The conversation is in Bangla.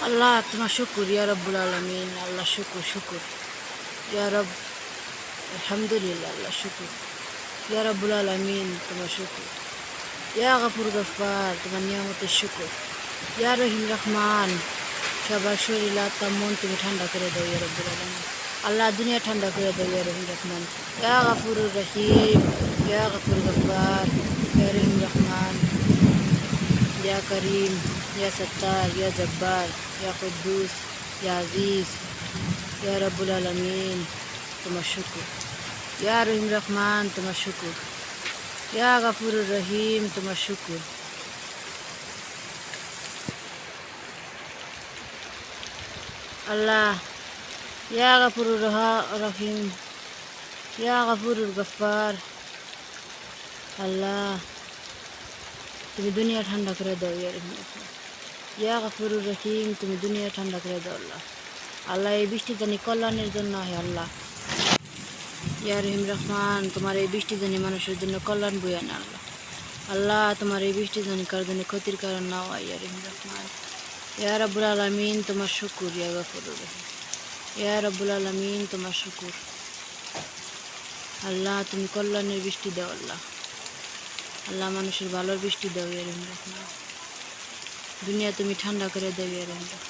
আল্লাহ, তোমার শুকুর, ইয়া রব্বুল আলমিন, আল্লাহ শুকুর শুকুর। ইয়া রব, আলহামদুলিল্লাহ, আল্লাহ শুকুর। ইয়া রব্বুল আলমিন, তোমার শুকুর। ইয়া গাফুর গফার তোমার নিয়ামতের শুকুর। ইয়া রহিম রহমান, সবার শরীর আত্মা, মন তুমি ঠান্ডা করে দাও, ইয়া রব্বুল আলমিন। আল্লাহ, দুনিয়া ঠান্ডা করে দাও, ইয়া রহিম রহমান। ইয়া গাফুর রহিম, ইয়া গাফুর গফার ইয়া রহিম রহমান। ইয়া করিম। ইয়া সত্তার ইয়া জব্বার ইয়া কুদ্দুস ইয়া আজিজ ইয়া রব্বুল আলমিন তোমার শুকুর ইয়া রহিম রহমান তোমার শুকুর ইয়া গাফুরুর রহিম তোমার শুকুর আল্লাহ ইয়া গাফুরুর রহা- রহিম ইয়া গাফুরুর গফার আল্লাহ তুমি দুনিয়া ঠান্ডা করে দাও ইয়া রহিম রহমান। ইয়া গাফুরুর রহিম, তুমি দুনিয়া ঠান্ডা করে দাও আল্লাহ। আল্লাহ, এই বৃষ্টি জানি কল্যাণের জন্য হয় আল্লাহ। ইয়া রহিম রহমান, তোমার এই বৃষ্টি জানি মানুষের জন্য কল্যাণ বই আনে আল্লাহ। আল্লাহ, তোমার এই বৃষ্টি জানি কার জন্য ক্ষতির কারণ না হয়, ইয়া রহিম রহমান। ইয়া রব্বুল আলমিন, তোমার শুকুর, ইয়া গাফুরুর রহিম। ইয়া রব্বুল আলমিন, তোমার শুকুর। আল্লাহ, তুমি কল্যাণের বৃষ্টি দাও আল্লাহ। আল্লাহ, মানুষের ভালোর বৃষ্টি দাও, ইয়া রহিম রহমান। দুনিয়া তুমি ঠান্ডা করে দেবে রহমান